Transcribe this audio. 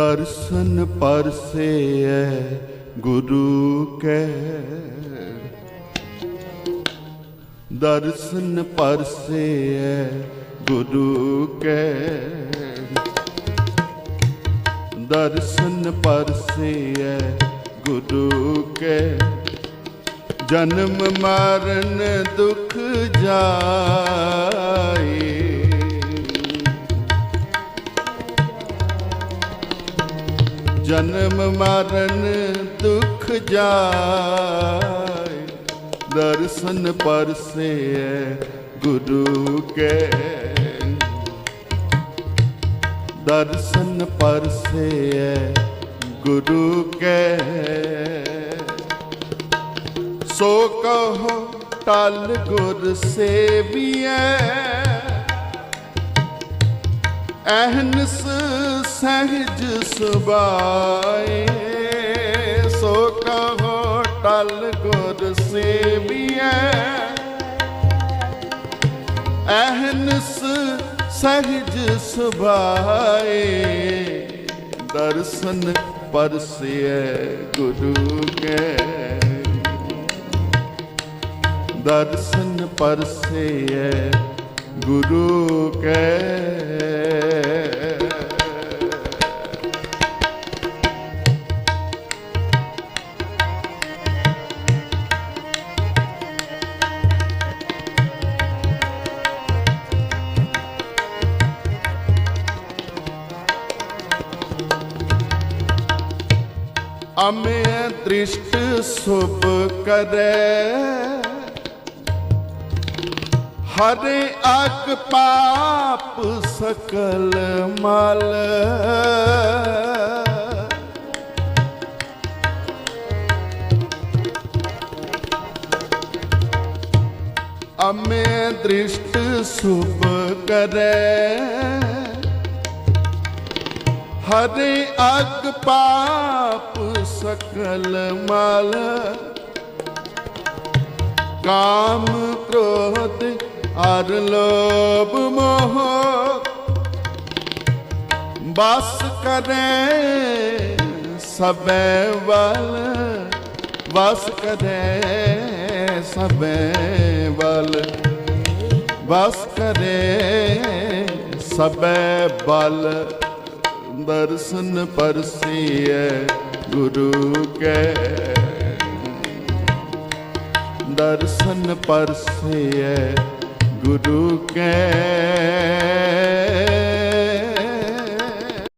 ਦਰਸ਼ਨ ਪਰਸੇਐ ਗੁਰੂ ਕੈ। ਦਰਸ਼ਨ ਪਰਸੇਐ ਗੁਰੂ ਕੈ। ਦਰਸ਼ਨ ਪਰਸੇਐ ਗੁਰੂ ਕੈ। ਜਨਮ ਮਰਨ ਦੁਖ ਜਾਏ। ਜਨਮ ਮਰਨ ਦੁਖ ਜਾਏ, ਦਰਸ਼ਨ ਪਰਸੇ ਗੁਰੂ ਕੇ ਦਰਸ਼ਨ ਪਰਸੇ ਗੁਰੂ ਕੇ ਸੋ ਕਹੋ ਟਲ ਗੁਰ ਸੇਵੀਐ ਅਹਨਸ ਸਹਿਜ ਸੁਬਾਏ ਸੋ ਕਹੋ ਟਲ ਗੁਰ ਸੇਵੀਐ। ਅਹਨਸ ਸਹਿਜ ਸੁਬਾਏ ਦਰਸ਼ਨ ਪਰਸਿਐ ਗੁਰੂ ਕੇ। ਦਰਸ਼ਨ ਪਰਸੇਐ ਗੁਰੂ ਕੈ। ਅਮੇ ਦ੍ਰਿਸ਼ਟ ਸੁਭ ਕਰੈ। ਹਰੇ ਅਕ ਪਾਪ ਸਕਲ ਮਲ। ਅਮੇ ਦ੍ਰਿਸ਼ਟ ਸੁਭ ਕਰੈ। ਹਰੇ ਅਗ ਪਾਪ ਸਕਲ ਮਲ। ਕਾਮ ਕ੍ਰੋਧ ਅਰ ਲੋਭ ਮੋਹ। ਬਸ ਕਰੇ ਸਬੈ ਵਲ ਵਸ ਕਰੇ ਸਭੇ ਵਲ ਬਸ ਕਰੇ ਸਬੈ ਬਲ। ਦਰਸ਼ਨ ਪਰਸੀਐ ਗੁਰੂ ਕੈ। ਦਰਸ਼ਨ ਪਰਸੀਐ ਗੁਰੂ ਕੈ।